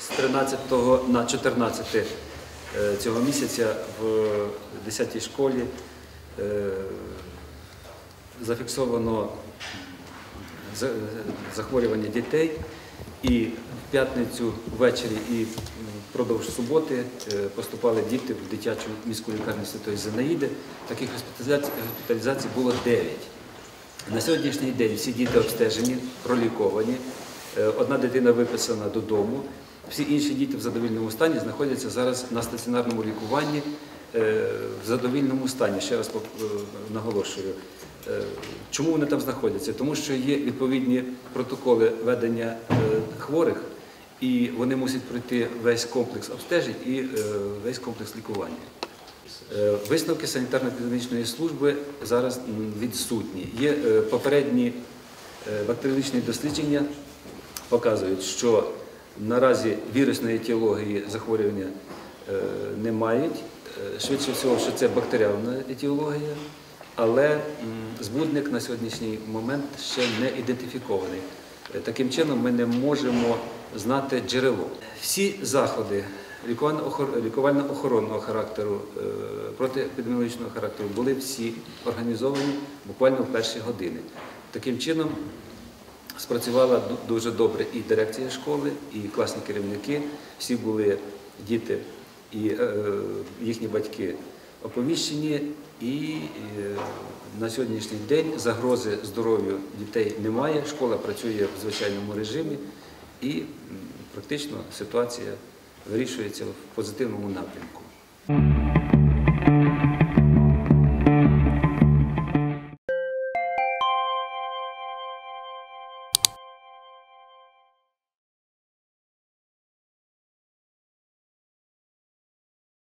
З 13 на 14 е, цього місяця в 10 школі е, зафіксовано захворювання дітей. І в п'ятницю ввечері і впродовж суботи е, поступали діти в дитячу міську лікарню Святої Зинаїди. Таких госпіталізацій було 9. На сьогоднішній день всі діти обстежені, проліковані. Е, Одна дитина виписана додому. Всі інші діти в задовільному стані знаходяться зараз на стаціонарному лікуванні е, в задовільному стані. Ще раз е, наголошую. Чому вони там знаходяться? Тому що є відповідні протоколи ведення хворих, і вони мусять пройти весь комплекс обстежень і весь комплекс лікування. Е, Висновки санітарно-епідемічної служби зараз відсутні. Є е, попередні е, бактеріологічні дослідження, показують, що наразі вірусної етіології захворювання не мають. Швидше всього, що це бактеріальна етіологія, але збудник на сьогоднішній момент ще не ідентифікований. Таким чином, ми не можемо знати джерело. Всі заходи лікувально-охор- лікувально-охоронного характеру, протиепідеміологічного характеру були всі організовані буквально в перші години. Таким чином, спрацювала дуже добре і дирекція школи, і класні керівники. Всі були діти і е, їхні батьки оповіщені, і е, на сьогоднішній день загрози здоров'ю дітей немає. Школа працює в звичайному режимі, і практично ситуація вирішується в позитивному напрямку.